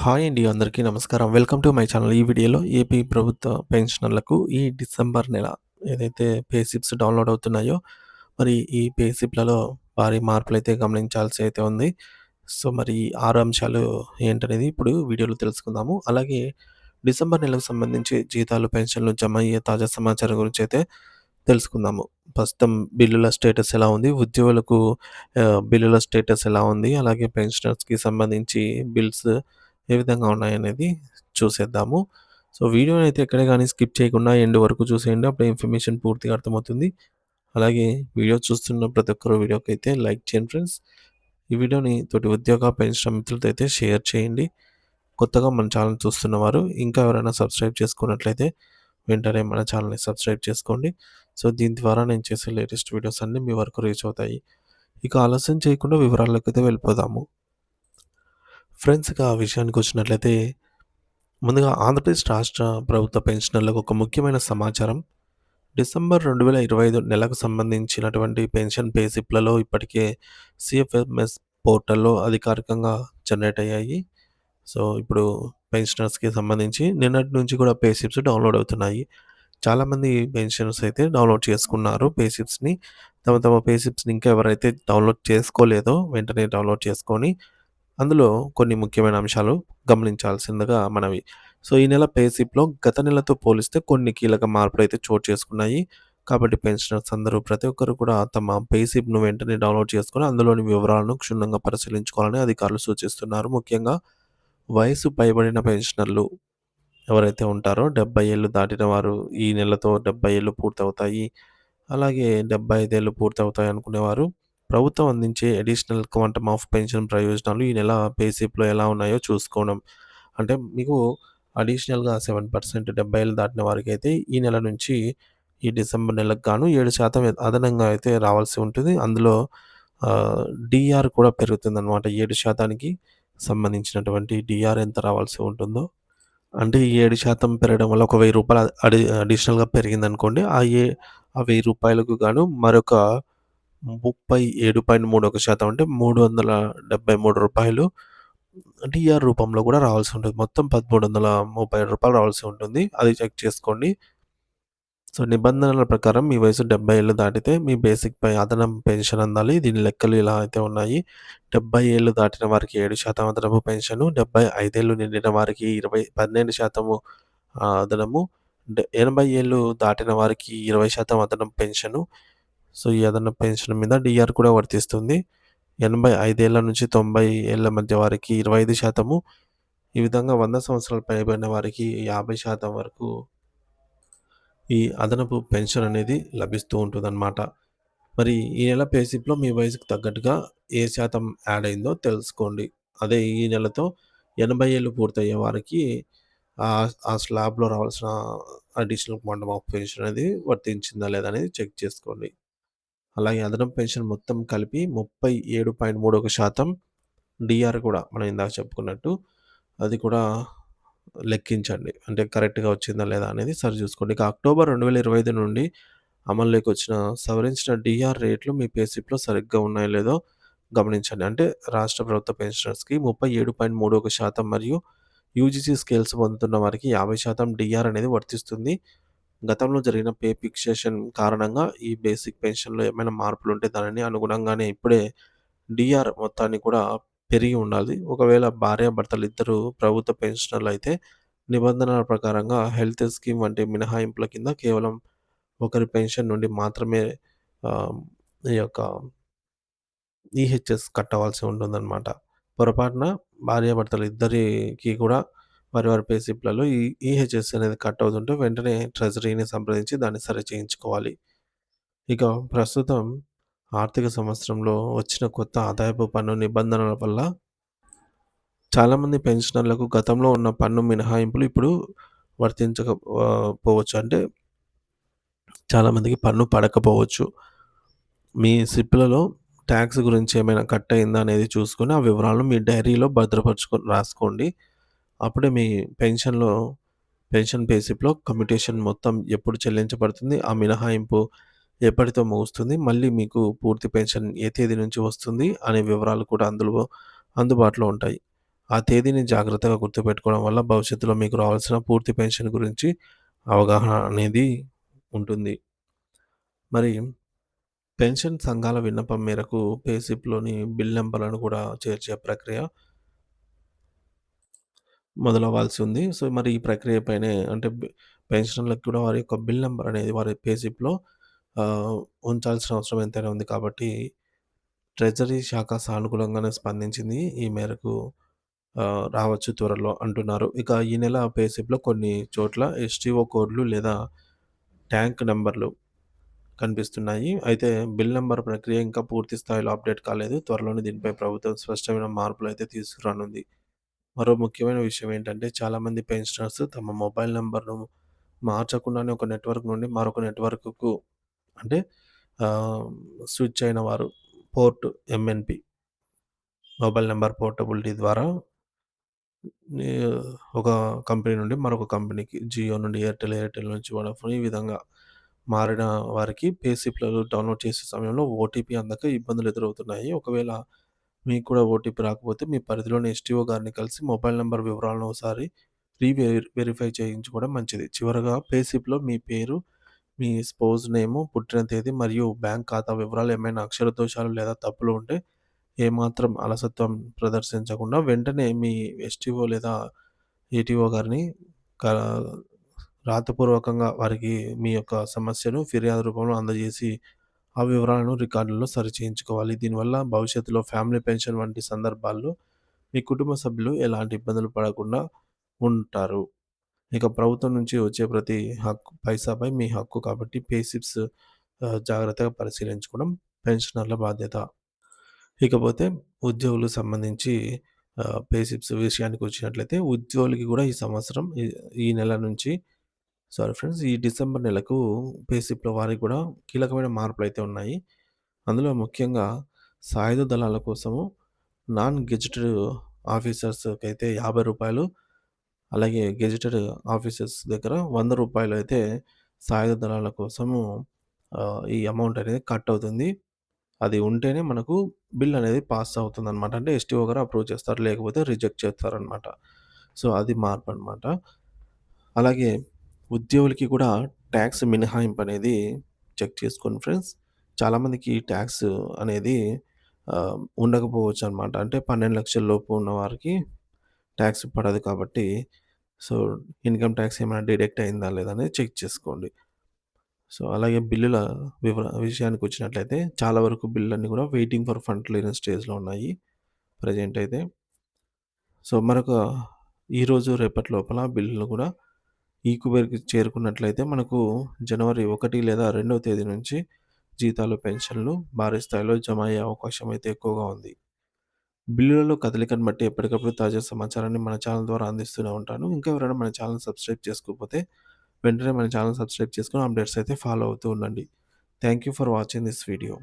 Hi అండి అందరికీ నమస్కారం. Welcome to my channel. ఈ వీడియోలో ఏపీ ప్రభుత్వ పెన్షనర్లకు ఈ డిసెంబర్ నెల ఏదైతే పే స్లిప్స్ డౌన్‌లోడ్ అవుతున్నాయో, మరి ఈ పే స్లిప్‌లలో భారీ మార్పులైతే గమనించాల్సి అయితే ఉంది. సో, మరి ఆరు అంశాలు ఏంటనేది ఇప్పుడు వీడియోలో తెలుసుకుందాము. అలాగే డిసెంబర్ నెలకు సంబంధించి జీతాలు, పెన్షన్‌లు జమ అయ్యే తాజా సమాచారం గురించి అయితే తెలుసుకుందాము. ప్రస్తుతం బిల్లుల స్టేటస్ ఎలా ఉంది? ఉద్యోగులకు బిల్లుల స్టేటస్ ఎలా ఉంది? అలాగే పెన్షనర్స్‌కి సంబంధించి బిల్స్ ఏ విధంగా ఉన్నాయనేది చూసేద్దాము. సో, వీడియోని అయితే ఎక్కడే కానీ స్కిప్ చేయకుండా ఎండ్ వరకు చూసేయండి. అప్పుడు ఇన్ఫర్మేషన్ పూర్తిగా అర్థమవుతుంది. అలాగే వీడియో చూస్తున్న ప్రతి ఒక్కరు వీడియోకైతే లైక్ చేయండి ఫ్రెండ్స్. ఈ వీడియోని తోటి ఉద్యోగ, పెన్షన్ మిత్రులతో అయితే షేర్ చేయండి. కొత్తగా మన ఛానల్ చూస్తున్నవారు ఇంకా ఎవరైనా సబ్స్క్రైబ్ చేసుకున్నట్లయితే వెంటనే మన ఛానల్‌ని సబ్స్క్రైబ్ చేసుకోండి. సో, దీని ద్వారా నేను చేసే లేటెస్ట్ వీడియోస్ అన్నీ మీ వరకు రీచ్ అవుతాయి. ఇక ఆలస్యం చేయకుండా వివరాల్లోకైతే వెళ్ళిపోదాము. ఫ్రెండ్స్ ఇక విషయానికొచ్చినట్లయితే ముందుగా ఆంధ్రప్రదేశ్ రాష్ట్ర ప్రభుత్వ పెన్షనర్లకు ఒక ముఖ్యమైన సమాచారం. డిసెంబర్ 2025 నెలకు సంబంధించినటువంటి పెన్షన్ పే స్లిప్‌లలో ఇప్పటికే సిఎఫ్ఎంఎస్ పోర్టల్‌లో అధికారికంగా జనరేట్ అయ్యాయి. సో, ఇప్పుడు పెన్షనర్స్‌కి సంబంధించి నిన్నటి నుంచి కూడా పే స్లిప్స్ డౌన్‌లోడ్ అవుతున్నాయి. చాలామంది పెన్షనర్స్ అయితే డౌన్‌లోడ్ చేసుకున్నారు పే స్లిప్స్‌ని. తమ తమ పే స్లిప్స్‌ని ఇంకా ఎవరైతే డౌన్‌లోడ్ చేసుకోలేదో వెంటనే డౌన్‌లోడ్ చేసుకొని, అందులో కొన్ని ముఖ్యమైన అంశాలు గమనించాల్సిందిగా మనవి. సో, ఈ నెల పేసిప్లో గత నెలతో పోలిస్తే కొన్ని కీలక మార్పులు అయితే చోటు చేసుకున్నాయి. కాబట్టి పెన్షనర్స్ అందరూ ప్రతి ఒక్కరు కూడా తమ పేసిప్ను వెంటనే డౌన్‌లోడ్ చేసుకుని అందులోని వివరాలను క్షుణ్ణంగా పరిశీలించుకోవాలని అధికారులు సూచిస్తున్నారు. ముఖ్యంగా వయసు పైబడిన పెన్షనర్లు ఎవరైతే ఉంటారో 70 ఏళ్ళు దాటిన వారు ఈ నెలతో 70 ఏళ్ళు పూర్తవుతాయి. అలాగే డెబ్బై ఐదేళ్ళు పూర్తవుతాయి అనుకునేవారు ప్రభుత్వం అందించే అడిషనల్ క్వాంటమ్ ఆఫ్ పెన్షన్ ప్రయోజనాలు ఈ నెల పేసిప్లో ఎలా ఉన్నాయో చూసుకోవడం. అంటే మీకు అడిషనల్‌గా 7% 70 ఏళ్ళు దాటిన అయితే ఈ నెల నుంచి ఈ డిసెంబర్ నెలకు గాను ఏడు శాతం అదనంగా అయితే రావాల్సి ఉంటుంది. అందులో డిఆర్ కూడా పెరుగుతుందనమాట. ఏడు శాతానికి సంబంధించినటువంటి డిఆర్ ఎంత రావాల్సి ఉంటుందో అంటే ఈ ఏడు శాతం పెరగడం వల్ల ఒక వెయ్యి రూపాయలు అడి అడిషనల్‌గా పెరిగిందనుకోండి. ఆ ఏ ఆ వెయ్యి రూపాయలకు గాను మరొక 37.31% అంటే మూడు వందల డెబ్భై మూడు రూపాయలు డిఆర్ రూపంలో కూడా రావాల్సి ఉంటుంది. మొత్తం పదమూడు వందల ముప్పై ఏడు రూపాయలు రావాల్సి ఉంటుంది. అది చెక్ చేసుకోండి. సో, నిబంధనల ప్రకారం మీ వయసు 70 ఏళ్ళు దాటితే మీ బేసిక్‌పై అదనం పెన్షన్ అందాలి. దీని లెక్కలు ఇలా అయితే ఉన్నాయి. 70 ఏళ్ళు దాటిన వారికి ఏడు శాతం అదనపు పెన్షను, డెబ్బై ఐదేళ్ళు నిండిన వారికి ఇరవై పన్నెండు శాతము అదనము, ఎనభై ఏళ్ళు దాటిన వారికి 20% అదనపు పెన్షను. సో, ఈ అదనపు పెన్షన్ మీద డిఆర్ కూడా వర్తిస్తుంది. ఎనభై ఐదేళ్ళ నుంచి తొంభై ఏళ్ళ మధ్య వారికి 25% ఈ విధంగా వంద సంవత్సరాలు పైబడిన వారికి 50% వరకు ఈ అదనపు పెన్షన్ అనేది లభిస్తూ ఉంటుందన్నమాట. మరి ఈ నెల పేసిప్లో మీ వయసుకు తగ్గట్టుగా ఏ శాతం యాడ్ అయిందో తెలుసుకోండి. అదే ఈ నెలతో 80 ఏళ్ళు పూర్తయ్యే వారికి ఆ స్లాబ్‌లో రావాల్సిన అడిషనల్ క్వాంటమ్ ఆఫ్ పెన్షన్ అనేది వర్తించిందా లేదా అనేది చెక్ చేసుకోండి. అలాగే అదనపు పెన్షన్ మొత్తం కలిపి ముప్పై ఏడు పాయింట్ మూడు ఒక శాతం డిఆర్ కూడా మనం ఇందాక చెప్పుకున్నట్టు అది కూడా లెక్కించండి. అంటే కరెక్ట్‌గా వచ్చిందా లేదా అనేది సరిచూసుకోండి. ఇక అక్టోబర్ 2025 నుండి అమల్లోకి వచ్చిన సవరించిన డిఆర్ రేట్లు మీ పేసిప్లో సరిగ్గా ఉన్నాయో లేదో గమనించండి. అంటే రాష్ట్ర ప్రభుత్వ పెన్షనర్స్‌కి 37.31% మరియు యూజీసీ స్కేల్స్ పొందుతున్న వారికి యాభై శాతం డిఆర్ అనేది వర్తిస్తుంది. గతంలో జరిగిన పే ఫిక్సేషన్ కారణంగా ఈ బేసిక్ పెన్షన్‌లో ఏమైనా మార్పులుంటే దానిని అనుగుణంగానే ఇప్పుడే డిఆర్ మొత్తాన్ని కూడా పెరిగి ఉండాలి. ఒకవేళ భార్యాభర్తలు ఇద్దరూ ప్రభుత్వ పెన్షనర్లయితే నిబంధనల ప్రకారంగా హెల్త్ స్కీమ్ వంటి మినహాయింపుల కింద కేవలం ఒకరి పెన్షన్ నుండి మాత్రమే ఈ యొక్క ఈహెచ్ఎస్ కట్టవలసి ఉంటుందన్నమాట. పొరపాటున భార్యాభర్తలు ఇద్దరికి కూడా వారి వారి పే స్లిప్‌లలో ఈ ఈహెచ్ఎస్ అనేది కట్ అవుతుంటే వెంటనే ట్రెజరీని సంప్రదించి దాన్ని సరిచేయించుకోవాలి. ఇక ప్రస్తుతం ఆర్థిక సంవత్సరంలో వచ్చిన కొత్త ఆదాయపు పన్ను నిబంధనల వల్ల చాలామంది పెన్షనర్లకు గతంలో ఉన్న పన్ను మినహాయింపులు ఇప్పుడు వర్తించకపోవచ్చు అంటే చాలామందికి పన్ను పడకపోవచ్చు. మీ సిప్పులలో ట్యాక్స్ గురించి ఏమైనా కట్ అయిందా అనేది చూసుకొని ఆ వివరాలను మీ డైరీలో భద్రపరచుకొని రాసుకోండి. అప్పుడే మీ పెన్షన్‌లో పెన్షన్ బేసిప్లో కమ్యూటేషన్ మొత్తం ఎప్పుడు చెల్లించబడుతుంది, ఆ మినహాయింపు ఎప్పటితో ముగుస్తుంది, మళ్ళీ మీకు పూర్తి పెన్షన్ ఏ తేదీ నుంచి వస్తుంది అనే వివరాలు కూడా అందులో అందుబాటులో ఉంటాయి. ఆ తేదీని జాగ్రత్తగా గుర్తుపెట్టుకోవడం వల్ల భవిష్యత్తులో మీకు రావాల్సిన పూర్తి పెన్షన్ గురించి అవగాహన అనేది ఉంటుంది. మరి పెన్షన్ సంఘాల విన్నపం మేరకు పేసిప్లోని బిల్ నెంబర్లను కూడా చేర్చే ప్రక్రియ మొదలవ్వాల్సి ఉంది. సో, మరి ఈ ప్రక్రియ పైనే అంటే పెన్షన్లకు పెన్షనర్లకు కూడా వారి యొక్క బిల్ నెంబర్ అనేది వారి పే ఉంచాల్సిన అవసరం ఎంతైనా ఉంది కాబట్టి ట్రెజరీ శాఖ సానుకూలంగానే స్పందించింది. ఈ మేరకు రావచ్చు త్వరలో అంటున్నారు. ఇక ఈ నెల పేసిప్లో కొన్ని చోట్ల ఎస్టీఓ కోడ్‌లు లేదా ట్యాంక్ నెంబర్లు కనిపిస్తున్నాయి. అయితే బిల్ నెంబర్ ప్రక్రియ ఇంకా పూర్తి స్థాయిలో అప్డేట్ కాలేదు. త్వరలోనే దీనిపై ప్రభుత్వం స్పష్టమైన మార్పులు అయితే తీసుకురానుంది. మరో ముఖ్యమైన విషయం ఏంటంటే చాలామంది పెన్షనర్స్ తమ మొబైల్ నంబర్‌ను మార్చకుండానే ఒక నెట్వర్క్ నుండి మరొక నెట్వర్క్‌కు అంటే ఆహ్, స్విచ్ అయిన వారు port MNP mobile number portability ద్వారా ఒక కంపెనీ నుండి మరొక కంపెనీకి జియో నుండి ఎయిర్టెల్, ఎయిర్టెల్ నుంచి వోడాఫోన్ ఈ విధంగా మారిన వారికి పే డౌన్‌లోడ్ చేసే సమయంలో ఓటీపీ అందక ఇబ్బందులు ఎదురవుతున్నాయి. ఒకవేళ మీకు కూడా ఓటీపీ రాకపోతే మీ పరిధిలోని ఎస్టీఓ గారిని కలిసి మొబైల్ నెంబర్ వివరాలను ఒకసారి రీవెరి వెరిఫై చేయించుకోవడం మంచిది. చివరగా పేసిప్లో మీ పేరు, మీ స్పోజ్ నేము, పుట్టిన తేదీ మరియు బ్యాంక్ ఖాతా వివరాలు ఏమైనా అక్షర దోషాలు లేదా తప్పులు ఉంటే ఏమాత్రం అలసత్వం ప్రదర్శించకుండా వెంటనే మీ ఎస్టీఓ లేదా ఏటీఓ గారిని రాతపూర్వకంగా వారికి మీ యొక్క సమస్యను ఫిర్యాదు రూపంలో అందజేసి ఆ వివరాలను రికార్డుల్లో సరిచేయించుకోవాలి. దీనివల్ల భవిష్యత్తులో ఫ్యామిలీ పెన్షన్ వంటి సందర్భాల్లో మీ కుటుంబ సభ్యులు ఎలాంటి ఇబ్బందులు పడకుండా ఉంటారు. ఇక ప్రభుత్వం నుంచి వచ్చే ప్రతి హక్కు పైసాపై మీ హక్కు కాబట్టి పేసిప్స్ జాగ్రత్తగా పరిశీలించుకోవడం పెన్షనర్ల బాధ్యత. ఇకపోతే ఉద్యోగులకు సంబంధించి పేసిప్స్ విషయానికి వచ్చినట్లయితే ఉద్యోగులకి కూడా ఈ సంవత్సరం ఈ ఈ నెల నుంచి సారీ ఫ్రెండ్స్ ఈ డిసెంబర్ నెలకు పే స్లిప్‌ల వారికి కూడా కీలకమైన మార్పులైతే ఉన్నాయి. అందులో ముఖ్యంగా సాయుధ దళాల కోసము నాన్ గెజిటెడ్ ఆఫీసర్స్‌కైతే రూ. 50 అలాగే గెజిటెడ్ ఆఫీసర్స్ దగ్గర రూ. 100 అయితే సాయుధ దళాల కోసము ఆహ్, ఈ అమౌంట్ అనేది కట్ అవుతుంది. అది ఉంటేనే మనకు బిల్ అనేది పాస్ అవుతుందనమాట. అంటే ఎస్టీఓ గారు అప్రూవ్ చేస్తారు. లేకపోతే రిజెక్ట్ చేస్తారనమాట. సో, అది మార్పనమాట. అలాగే ఉద్యోగులకి కూడా ట్యాక్స్ మినహాయింపు అనేది చెక్ చేసుకోండి ఫ్రెండ్స్. చాలామందికి ట్యాక్స్ అనేది ఉండకపోవచ్చు అనమాట అంటే 12,00,000 లోపు ఉన్న వారికి ట్యాక్స్ పడదు కాబట్టి సో, ఇన్‌కమ్ ట్యాక్స్ ఏమైనా డిడక్ట్ అయిందా లేదా అనేది చెక్ చేసుకోండి. సో, అలాగే బిల్లుల వివర విషయానికి వచ్చినట్లయితే చాలా వరకు బిల్లులన్నీ కూడా వెయిటింగ్ ఫర్ ఫండ్ క్లియరెన్స్ స్టేజ్‌లో ఉన్నాయి. ప్రెజెంట్ అయితే. సో, మరొక ఈరోజు రేపటి లోపల బిల్లులు కూడా ఈక్యూబర్‌కి చేరుకున్నట్లయితే మనకు జనవరి ఒకటి లేదా రెండవ తేదీ నుంచి జీతాలు, పెన్షన్‌లు భారీ స్థాయిలో జమ అయ్యే అవకాశం అయితే ఎక్కువగా ఉంది. బిల్లులలో కదలికను బట్టి ఎప్పటికప్పుడు తాజా సమాచారాన్ని మన ఛానల్ ద్వారా అందిస్తూనే ఉంటాను. ఇంకా ఎవరైనా మన ఛానల్ సబ్స్క్రైబ్ చేసుకోకపోతే వెంటనే మన ఛానల్ సబ్స్క్రైబ్ చేసుకుని అప్డేట్స్ అయితే ఫాలో అవుతూ ఉండండి. Thank you for watching this video.